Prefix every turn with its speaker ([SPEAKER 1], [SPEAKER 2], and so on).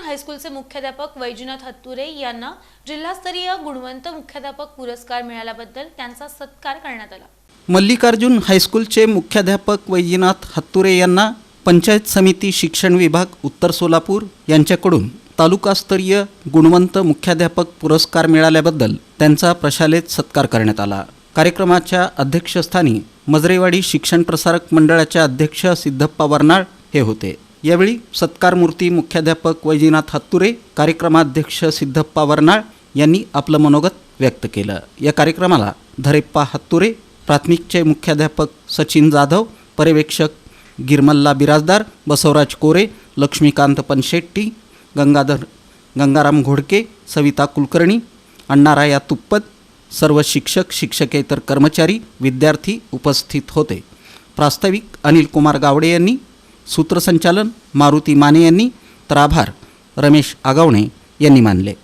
[SPEAKER 1] हायस्कूलचे मुख्याध्यापक वैजनाथ हत्तुरे यांना जिल्हास्तरीय गुणवंत मुख्याध्यापक पुरस्कार मिळाल्याबद्दल त्यांचा सत्कार करण्यात आला.
[SPEAKER 2] मल्लिकार्जुन हायस्कूलचे मुख्याध्यापक वैजनाथ हत्तुरे यांना पंचायत समिती शिक्षण विभाग उत्तर सोलापूर यांच्याकडून तालुकास्तरीय गुणवंत मुख्याध्यापक पुरस्कार मिळाल्याबद्दल त्यांचा प्रशालेत सत्कार करण्यात आला. कार्यक्रमाच्या अध्यक्षस्थानी मजरेवाडी शिक्षण प्रसारक मंडळाचे अध्यक्ष सिद्धप्पा वर्नाळ हे होते. यावेळी सत्कारमूर्ती मुख्याध्यापक वैजनाथ हत्तुरे कार्यक्रमाध्यक्ष सिद्धप्पा वर्नाळ यांनी आपलं मनोगत व्यक्त केलं. या कार्यक्रमाला धरेप्पा हत्तुरे प्राथमिकचे मुख्याध्यापक सचिन जाधव पर्यवेक्षक गिरमल्ला बिराजदार बसवराज कोरे लक्ष्मीकांत पनशेट्टी गंगाधर गंगाराम घोडके सविता कुलकर्णी अण्णाराया तुप्पत सर्व शिक्षक शिक्षकेतर कर्मचारी विद्यार्थी उपस्थित होते. प्रास्ताविक अनिल कुमार गावडे यांनी सूत्रसंचालन मारुती माने यांनी तर आभार. रमेश आगावणे यांनी मानले.